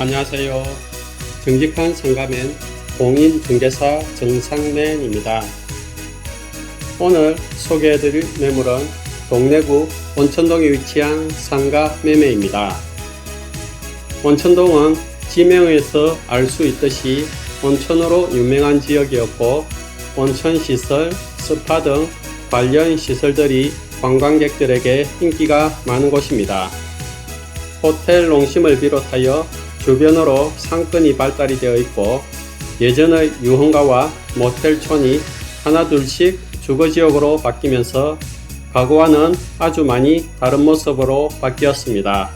안녕하세요. 정직한 상가맨 공인중개사 정상맨입니다. 오늘 소개해드릴 매물은 동래구 원천동에 위치한 상가 매매입니다. 원천동은 지명에서 알 수 있듯이 온천으로 유명한 지역이었고 온천시설, 스파 등 관련 시설들이 관광객들에게 인기가 많은 곳입니다. 호텔 농심을 비롯하여 주변으로 상권이 발달이 되어 있고 예전의 유흥가와 모텔촌이 하나둘씩 주거지역으로 바뀌면서 과거와는 아주 많이 다른 모습으로 바뀌었습니다.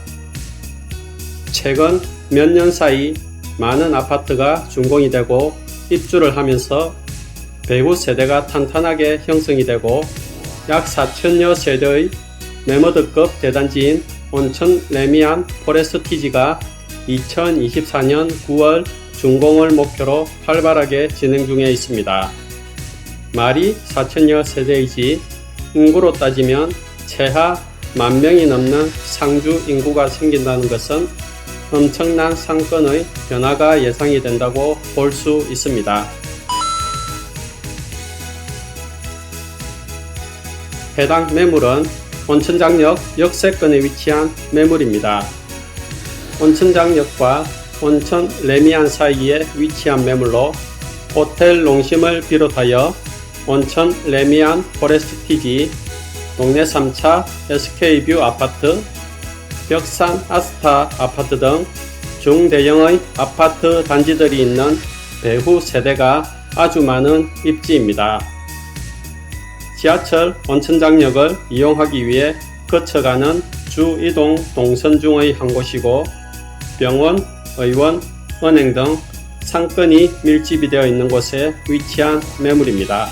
최근 몇 년 사이 많은 아파트가 준공이 되고 입주를 하면서 배후 세대가 탄탄하게 형성이 되고 약 4천여 세대의 메모드급 대단지인 온천 레미안 포레스티지가 2024년 9월 준공을 목표로 활발하게 진행 중에 있습니다. 말이 4천여 세대이지 인구로 따지면 최하 만 명이 넘는 상주 인구가 생긴다는 것은 엄청난 상권의 변화가 예상이 된다고 볼 수 있습니다. 해당 매물은 온천장역 역세권에 위치한 매물입니다. 온천장역과 온천 레미안 사이에 위치한 매물로 호텔 농심을 비롯하여 온천 레미안 포레스티지, 동네 3차 SK뷰 아파트, 벽산 아스타 아파트 등 중대형의 아파트 단지들이 있는 배후 세대가 아주 많은 입지입니다. 지하철 온천장역을 이용하기 위해 거쳐가는 주 이동 동선 중의 한 곳이고 병원, 의원, 은행 등 상권이 밀집이 되어 있는 곳에 위치한 매물입니다.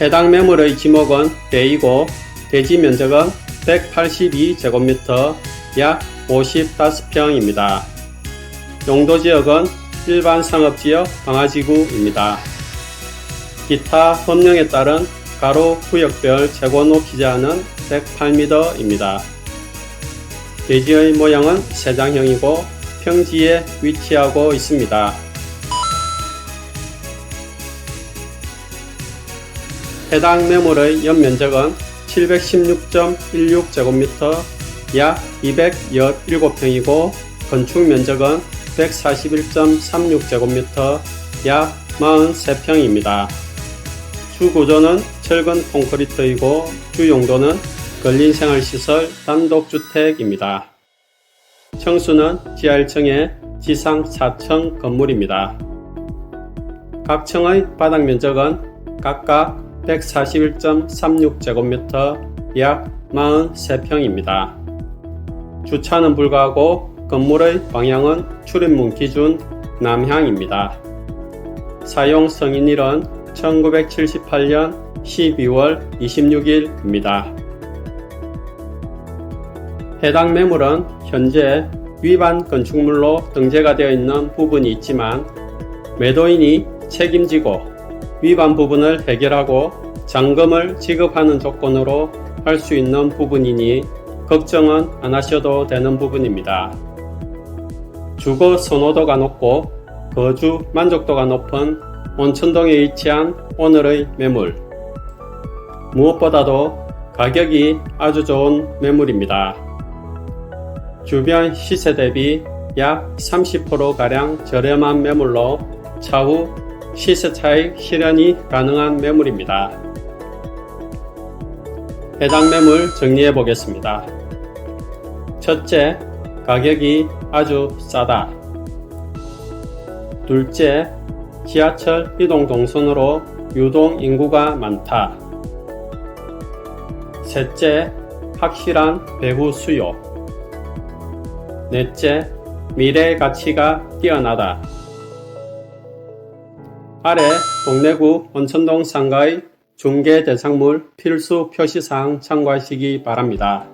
해당 매물의 지목은 대이고 대지 면적은 182제곱미터 약 55평입니다. 용도 지역은 일반 상업지역 방화지구입니다. 기타 법령에 따른 가로 구역별 최고 높이 제한은 108m입니다. 대지의 모양은 세장형이고 평지에 위치하고 있습니다. 해당 매물의 연면적은 716.16제곱미터 약 217평이고 건축 면적은 141.36제곱미터 약 43평입니다. 주 구조는 철근 콘크리트이고 주 용도는 근린생활시설 단독주택입니다. 층수는 지하 1층에 지상 4층 건물입니다. 각 층의 바닥 면적은 각각 141.36제곱미터 약 43평입니다. 주차는 불가하고 건물의 방향은 출입문 기준 남향입니다. 사용 승인일은 1978년 12월 26일입니다. 해당 매물은 현재 위반 건축물로 등재가 되어 있는 부분이 있지만 매도인이 책임지고 위반 부분을 해결하고 잔금을 지급하는 조건으로 할 수 있는 부분이니 걱정은 안 하셔도 되는 부분입니다. 주거 선호도가 높고 거주 만족도가 높은 온천동에 위치한 오늘의 매물. 무엇보다도 가격이 아주 좋은 매물입니다. 주변 시세 대비 약 30%가량 저렴한 매물로 차후 시세 차익 실현이 가능한 매물입니다. 해당 매물 정리해 보겠습니다. 첫째, 가격이 아주 싸다. 둘째, 지하철 이동 동선으로 유동 인구가 많다. 셋째, 확실한 배후 수요. 넷째, 미래 가치가 뛰어나다. 아래 동래구 원천동 상가의 중개 대상물 필수 표시사항 참고하시기 바랍니다.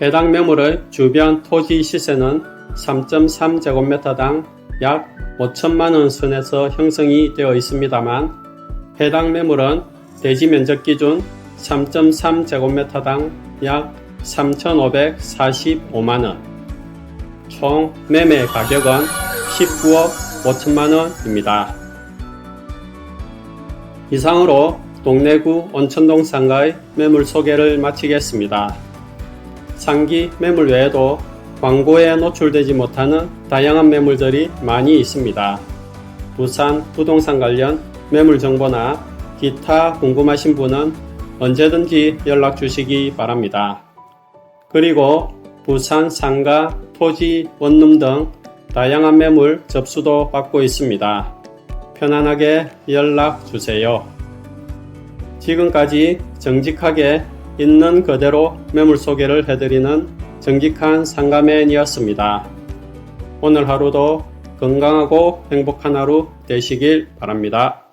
해당 매물의 주변 토지 시세는 3.3제곱미터당 약 5천만원 선에서 형성이 되어 있습니다만 해당 매물은 대지 면적 기준 3.3제곱미터당 약 3,545만원. 총 매매 가격은 19억 5천만 원입니다. 이상으로 동래구 온천동 상가의 매물 소개를 마치겠습니다. 상기 매물 외에도 광고에 노출되지 못하는 다양한 매물들이 많이 있습니다. 부산 부동산 관련 매물 정보나 기타 궁금하신 분은 언제든지 연락 주시기 바랍니다. 그리고 부산 상가, 토지, 원룸 등 다양한 매물 접수도 받고 있습니다. 편안하게 연락 주세요. 지금까지 정직하게 있는 그대로 매물 소개를 해드리는 정직한 상가맨이었습니다. 오늘 하루도 건강하고 행복한 하루 되시길 바랍니다.